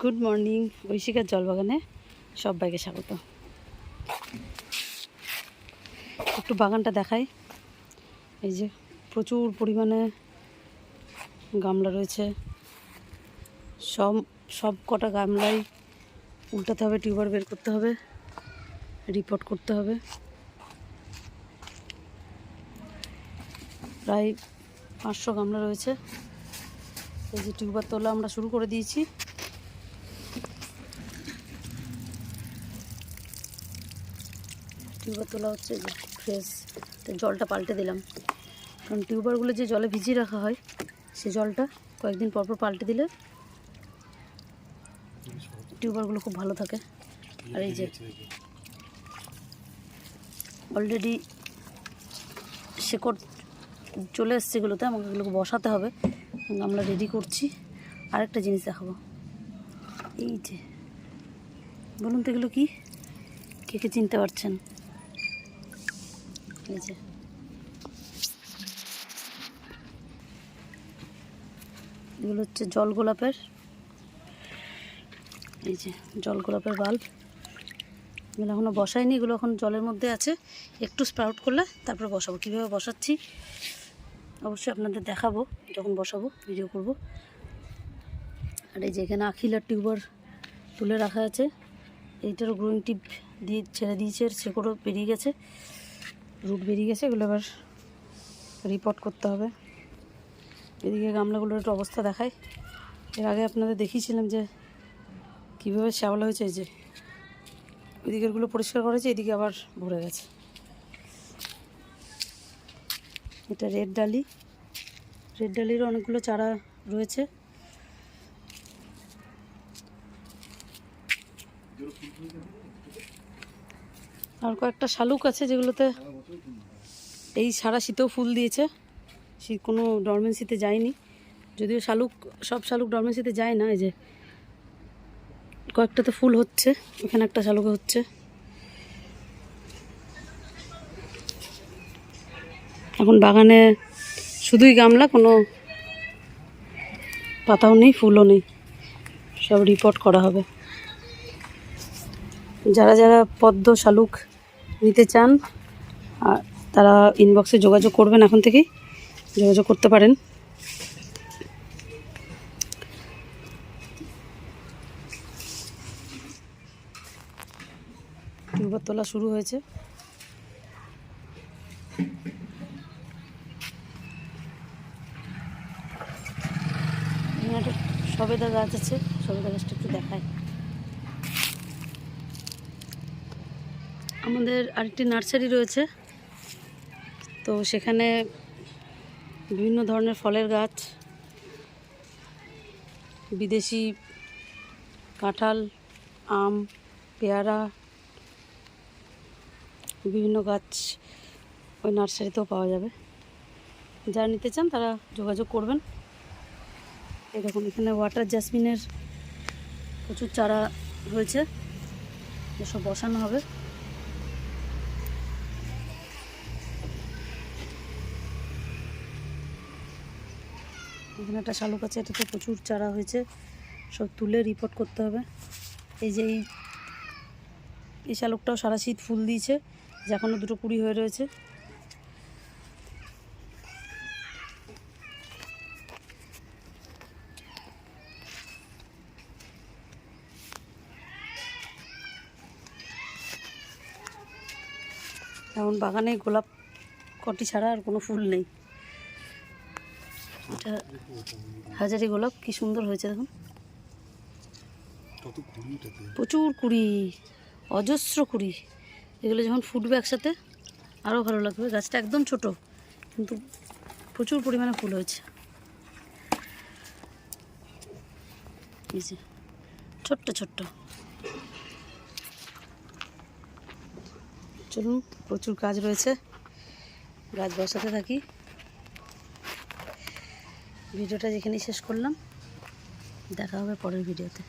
Good morning, ঐশিকার জলবাগানে সবাইকে স্বাগত। একটু বাগানটা দেখাই। এই যে প্রচুর পরিমাণে গামলা রয়েছে। সব সব কটা গামলাই উল্টাতে হবে, টিউবার বের করতে হবে রিপোর্ট করতে হবে। প্রায় পাঁচশো গামলা রয়েছে। এই যে টিউবার তোলা আমরা শুরু করে দিয়েছি। টিউবার তোলা হচ্ছে, যে ফ্রেশ তো জলটা পাল্টে দিলাম। কারণ টিউবারগুলো যে জলে ভিজিয়ে রাখা হয়, সে জলটা কয়েকদিন পর পর পাল্টে দিলে টিউবারগুলো খুব ভালো থাকে। আর এই যে অলরেডি শেকড় চলে এসছে এগুলোতে, আমাকে এগুলোকে বসাতে হবে। আমরা রেডি করছি। আরেকটা জিনিস দেখাবো। এই যে, বলুন তো এগুলো কি? কে কে চিনতে পারছেন? যে এগুলো হচ্ছে জল গোলাপের। এই যে জল গোলাপের বাল্ব। এগুলো এখনও বসাইনি এগুলো এখন জলের মধ্যে আছে। একটু স্প্রাউট করলে তারপরে বসাবো। কীভাবে বসাচ্ছি? অবশ্যই আপনাদের দেখাবো, যখন বসাবো, ভিডিও করব। আর এই যে এখানে আখিলার টিউবার তুলে রাখা আছে। এইটারও গ্রোয়িং টিপ দিয়ে ছেড়ে দিয়েছে আর সেগুলো বেরিয়ে গেছে। রুট বেরিয়ে গেছে, এগুলো এবার রিপোর্ট করতে হবে। এদিকে গামলাগুলোর একটু অবস্থা দেখায় এর আগে আপনাদের দেখিয়েছিলাম যে কীভাবে শ্যাওলা হয়েছে, এই যে ওইদিকেরগুলো পরিষ্কার করেছে এদিকে আবার ভরে গেছে। এটা রেড ডালি। রেড ডালির অনেকগুলো চারা রয়েছে। আর কয়েকটা শালুক আছে যেগুলোতে এই সারা শীতেও ফুল দিয়েছে। শীত কোনো ডরমেন্সিতে যায়নি। যদিও শালুক, সব শালুক ডরমেন্সিতে যায় না, এই যে কয়েকটাতে ফুল হচ্ছে, এখানে একটা শালুকে হচ্ছে। এখন বাগানে শুধুই গামলা, কোনো পাতাও নেই, ফুলও নেই। সব রিপোর্ট করা হবে। যারা যারা পদ্ম শালুক নিতে চান, আর তারা ইনবক্সে যোগাযোগ করবেন এখন থেকেই, যোগাযোগ করতে পারেন। টিউবার তোলা শুরু হয়েছে। সবেদা গাছ আছে সবেদা গাছটা একটু দেখায়। আমাদের আরেকটি নার্সারি রয়েছে। তো সেখানে বিভিন্ন ধরনের ফলের গাছ, বিদেশি কাঁঠাল, আম, পেয়ারা, বিভিন্ন গাছ ওই নার্সারিতেও পাওয়া যাবে। যারা নিতে চান তারা যোগাযোগ করবেন। এরকম এখানে ওয়াটার জাসমিনের প্রচুর চারা হয়েছে এসব বসানো হবে। এখানে একটা শালুক আছে, এটাতে প্রচুর চারা হয়েছে। সব তুলে রিপোর্ট করতে হবে। এই যে এই শালুকটাও সারা শীত ফুল দিয়েছে এখনও দুটো কুড়ি হয়ে রয়েছে। এখন বাগানে গোলাপ কটি ছাড়া আর কোনো ফুল নেই। এটা হাজারি গোলাপ কি সুন্দর হয়েছে দেখুন। প্রচুর কুড়ি অজস্র কুড়ি। এগুলো যখন ফুটবে একসাথে আরও ভালো লাগবে। গাছটা একদম ছোট কিন্তু প্রচুর পরিমাণে ফুল হয়েছে। ছোট্ট ছোট্ট। চলুন প্রচুর কাজ রয়েছে। গাছ বসাতে থাকি। ভিডিওটা যেখানেই শেষ করলাম দেখা হবে পরের ভিডিওতে।